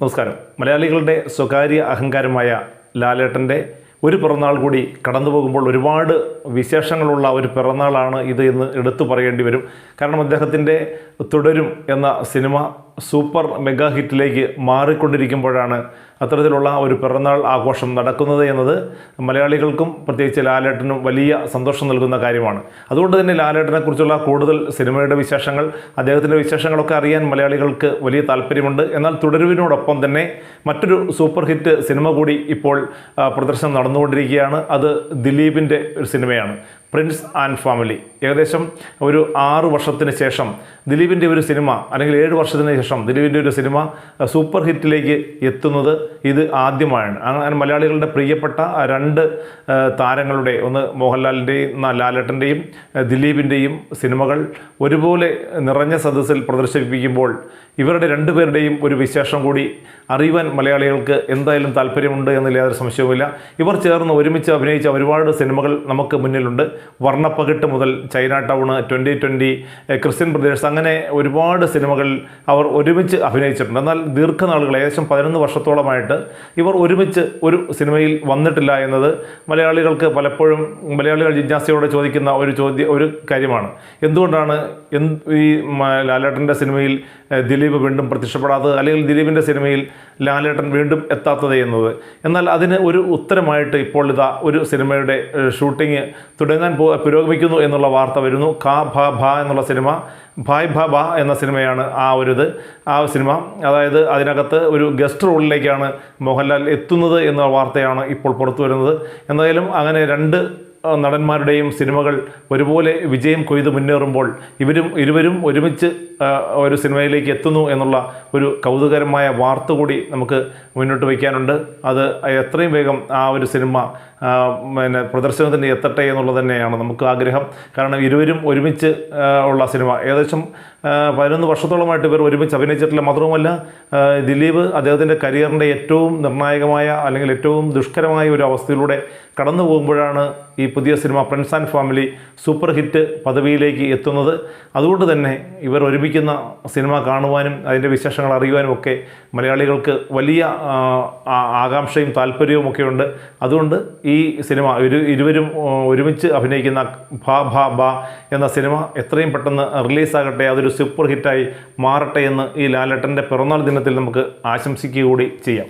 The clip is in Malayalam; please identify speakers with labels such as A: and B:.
A: നമസ്കാരം. മലയാളികളുടെ സ്വകാര്യ അഹങ്കാരമായ ലാലേട്ടന്റെ ഒരു പിറന്നാൾ കൂടി കടന്നു പോകുമ്പോൾ ഒരുപാട് വിശേഷങ്ങളുള്ള ഒരു പിറന്നാളാണ് ഇത് എന്ന് എടുത്തു പറയേണ്ടി വരും. കാരണം അദ്ദേഹത്തിന്റെ തുടരും എന്ന സിനിമ സൂപ്പർ മെഗാ ഹിറ്റിലേക്ക് മാറിക്കൊണ്ടിരിക്കുമ്പോഴാണ് അത്തരത്തിലുള്ള ഒരു പിറന്നാൾ ആഘോഷം നടക്കുന്നത് എന്നത് മലയാളികൾക്കും പ്രത്യേകിച്ച് ലാലേട്ടനും വലിയ സന്തോഷം നൽകുന്ന കാര്യമാണ്. അതുകൊണ്ട് തന്നെ ലാലേട്ടനെക്കുറിച്ചുള്ള കൂടുതൽ സിനിമയുടെ വിശേഷങ്ങൾ അദ്ദേഹത്തിന്റെ വിശേഷങ്ങളൊക്കെ അറിയാൻ മലയാളികൾക്ക് വലിയ താല്പര്യമുണ്ട്. എന്നാൽ തുടരുവിനോടൊപ്പം തന്നെ മറ്റൊരു സൂപ്പർ ഹിറ്റ് സിനിമ കൂടി ഇപ്പോൾ പ്രദർശനം നടന്നുകൊണ്ടിരിക്കുകയാണ്. അത് ദിലീപിന്റെ ഒരു സിനിമയാണ്. Prince and Family. ഏകദേശം ഒരു ആറ് വർഷത്തിന് ശേഷം ദിലീപിന്റെ ഒരു സിനിമ അല്ലെങ്കിൽ ഏഴ് വർഷത്തിന് ശേഷം ദിലീപിന്റെ ഒരു സിനിമ സൂപ്പർ ഹിറ്റിലേക്ക് എത്തുന്നത് ഇത് ആദ്യമായാണ്. അങ്ങനെ മലയാളികളുടെ പ്രിയപ്പെട്ട രണ്ട് താരങ്ങളുടെ ഒന്ന് മോഹൻലാലിന്റെയും ലാലേട്ടന്റെയും ദിലീപിന്റെയും സിനിമകൾ ഒരുപോലെ നിറഞ്ഞ സദസ്സിൽ പ്രദർശിപ്പിക്കുമ്പോൾ ഇവരുടെ രണ്ടുപേരുടെയും ഒരു വിശേഷം കൂടി അറിയുവാൻ മലയാളികൾക്ക് എന്തായാലും താല്പര്യമുണ്ട് എന്നതിൽ യാതൊരു സംശയവുമില്ല. ഇവർ ചേർന്ന് ഒരുമിച്ച് അഭിനയിച്ച ഒരുപാട് സിനിമകൾ നമുക്ക് മുന്നിലുണ്ട്. വർണപ്പകിട്ട് മുതൽ China Town twenty twenty Christian Pradesh അങ്ങനെ ഒരുപാട് സിനിമകൾ അവർ ഒരുമിച്ച് അഭിനയിച്ചിട്ടുണ്ട്. എന്നാൽ ദീർഘനാളുകൾ ഏകദേശം പതിനൊന്ന് വർഷത്തോളമായിട്ട് ഇവർ ഒരുമിച്ച് ഒരു സിനിമയിൽ വന്നിട്ടില്ല എന്നത് മലയാളികൾക്ക് പലപ്പോഴും മലയാളികൾ ജിജ്ഞാസയോടെ ചോദിക്കുന്ന ഒരു ചോദ്യ ഒരു കാര്യമാണ്. എന്തുകൊണ്ടാണ് എന്ത് ഈ ലാലേട്ടന്റെ സിനിമയിൽ ദിലീപ് വീണ്ടും പ്രത്യക്ഷപ്പെടാത്തത്? അല്ലെങ്കിൽ ദിലീപിന്റെ സിനിമയിൽ ലാലേട്ടൻ വീണ്ടും എത്താത്തത് എന്നത്? എന്നാൽ അതിന് ഒരു ഉത്തരമായിട്ട് ഇപ്പോൾ ഇതാ ഒരു സിനിമയുടെ ഷൂട്ടിംഗ് തുടങ്ങാൻ പോ പുരോഗമിക്കുന്നു എന്നുള്ള വാർത്ത വരുന്നു. കാ ഭ ഭ എന്നുള്ള സിനിമ ഭായ് ഭ ഭ എന്ന സിനിമയാണ് ആ ഒരു ഇത് ആ സിനിമ അതായത് അതിനകത്ത് ഒരു ഗസ്റ്റ് റോളിലേക്കാണ് മോഹൻലാൽ എത്തുന്നത് എന്ന വാർത്തയാണ് ഇപ്പോൾ പുറത്തു വരുന്നത്. എന്തായാലും അങ്ങനെ രണ്ട് നടന്മാരുടെയും സിനിമകൾ ഒരുപോലെ വിജയം കൊയ്ത് മുന്നേറുമ്പോൾ ഇവരും ഇരുവരും ഒരുമിച്ച് ഒരു സിനിമയിലേക്ക് എത്തുന്നു എന്നുള്ള ഒരു കൗതുകരമായ വാർത്ത കൂടി നമുക്ക് മുന്നോട്ട് വയ്ക്കാനുണ്ട്. അത് എത്രയും വേഗം ആ ഒരു സിനിമ പിന്നെ പ്രദർശനത്തിന് എത്തട്ടെ എന്നുള്ളത് തന്നെയാണ് നമുക്ക് ആഗ്രഹം. കാരണം ഇരുവരും ഒരുമിച്ച് ഉള്ള സിനിമ. ഏകദേശം പതിനൊന്ന് വർഷത്തോളമായിട്ട് ഇവർ ഒരുമിച്ച് അഭിനയിച്ചിട്ടില്ല. മാത്രവുമല്ല ദിലീപ് അദ്ദേഹത്തിന്റെ കരിയറിന്റെ ഏറ്റവും നിർണായകമായ അല്ലെങ്കിൽ ഏറ്റവും ദുഷ്കരമായ ഒരു അവസ്ഥയിലൂടെ കടന്നു പോകുമ്പോഴാണ് ഈ പുതിയ cinema friends and family super hit പദവിയിലേക്ക് എത്തുന്നത്. അതുകൊണ്ട് തന്നെ ഇവർ ഒരുമിക്കുന്ന സിനിമ കാണുവാനും അതിന്റെ വിശേഷങ്ങൾ അറിയുവാനും ഒക്കെ മലയാളികൾക്ക് വലിയ ആകാംക്ഷയും താല്പര്യവും ഒക്കെ ഉണ്ട്. അതുകൊണ്ട് ഈ സിനിമ ഒരു ഇരുവരും ഒരുമിച്ച് അഭിനയിക്കുന്ന ഭ ഭ ഭ എന്ന സിനിമ എത്രയും പെട്ടെന്ന് റിലീസാകട്ടെ അതൊരു സൂപ്പർ ഹിറ്റായി മാറട്ടെ എന്ന് ഈ ലാലേട്ടന്റെ പിറന്നാൾ ദിനത്തിൽ നമുക്ക് ആശംസിക്കുക കൂടി ചെയ്യാം.